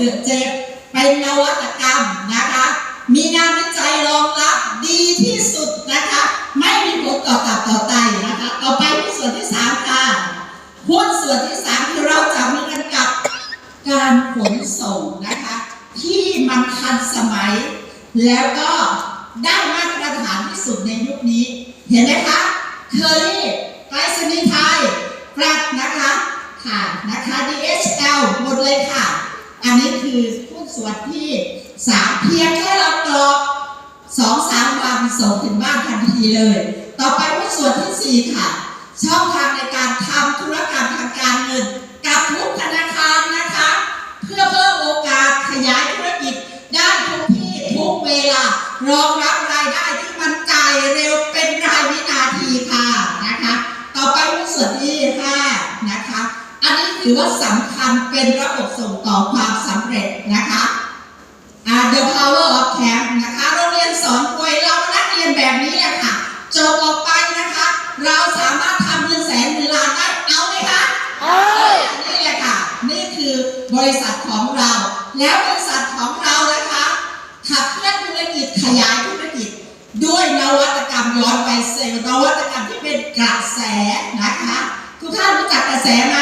เดือดเจ็บ เป็นนวัตกรรมนะคะ มีงานวิจัยรองรับดีที่สุดนะคะ ไม่มีผลต่อตับต่อไตนะคะ ต่อไปที่ส่วนที่สามค่ะหุ้นส่วนที่สามคือเราจับมือกันกับการขนส่งนะคะ ที่มันทันสมัย แล้วก็ได้มาตรฐานที่สุดในยุคนี้ เห็นไหมคะเคอรี่ไปรษณีย์ไทยแฟลตนะคะค่ะนะคะ DHL หมดเลยค่ะ คือหุ้นส่วนที่สามเพียงแค่เรากรอกสองสามวันส่งถึงบ้านทันทีเลย ต่อไปหุ้นส่วนที่สี่ค่ะ ช่องทางในการทำธุรกรรมทางการเงินกับทุกธนาคารนะคะ เพื่อเพิ่มโอกาสขยายธุรกิจได้ทุกที่ทุกเวลารองรับรายได้ที่มันจ่ายเร็วเป็นรายวินาทีค่ะนะคะ ต่อไปหุ้นส่วนที่ห้านะคะ อันนี้ถือว่าสำคัญเป็นระบบส่งต่อความส เร็จนะคะ The Power of Camp นะคะโรงเรียนสอนป่วยเรานักเรียนแบบนี้แหละค่ะจบออกไปนะคะ เราสามารถทำเงินแสนเงินล้านได้เอาไหมคะนี่แหละค่ะ นี่คือบริษัทของเรา แล้วบริษัทของเรานะคะขับเคลื่อนธุรกิจขยายธุรกิจ ด้วยนวัตกรรมย้อนไปเซลล์นวัตกรรมที่เป็นกระแสนะคะ ทุกท่านรู้จักกระแสไหม